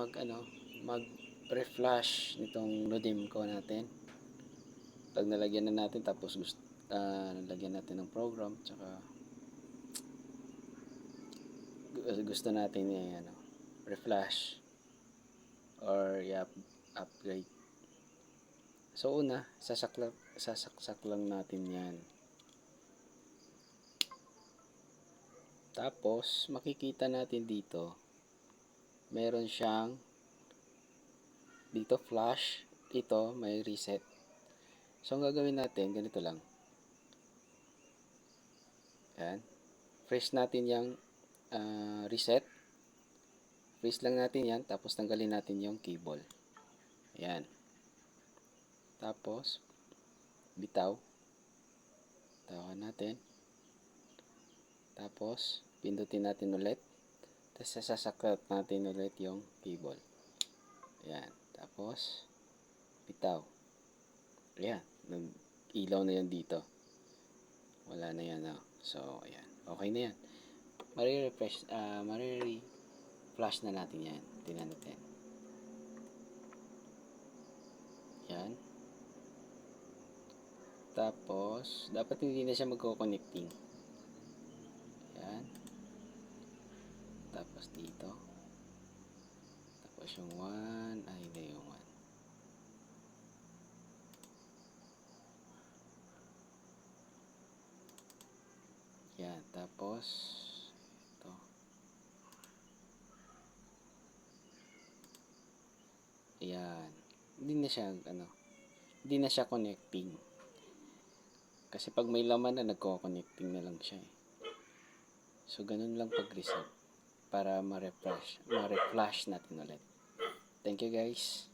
mag ano, mag reflash nitong Lodim ko natin. Pag nalagyan na natin tapos gusto ah, nalagyan natin ng program tsaka gu- gusto natin eh, ano, reflash or i-upgrade. So una, sasakla, sasaksak lang natin yan. Tapos, makikita natin dito, meron siyang dito flash, dito may reset. So, ang gagawin natin, ganito lang. Yan. Freeze natin yung ah, reset. Freeze lang natin yan, tapos tanggalin natin yung cable. Yan. Tapos, bitaw. Tawakan natin. Tapos, pindutin natin ulit. Tapos, sasaklat natin ulit yung cable. Ayan. Tapos, bitaw. Ayan. Nag-ilaw na yan dito. Wala na yan. Oh. So, ayan. Okay na yan. Mari-refresh, ah, mari-flash na natin yan. Tingnan natin. Yan. Tapos, dapat hindi na siya magko-connecting. Yan. Tapos dito. Tapos yung 1, ay hindi yung 1. Yan. Tapos, ito. Yan. Hindi na siya, ano, hindi na siya connecting. Kasi pag may laman na, nagko-connecting na lang siya eh. So, ganun lang pag-reset para ma-refresh, ma-reflash natin ulit. Thank you guys.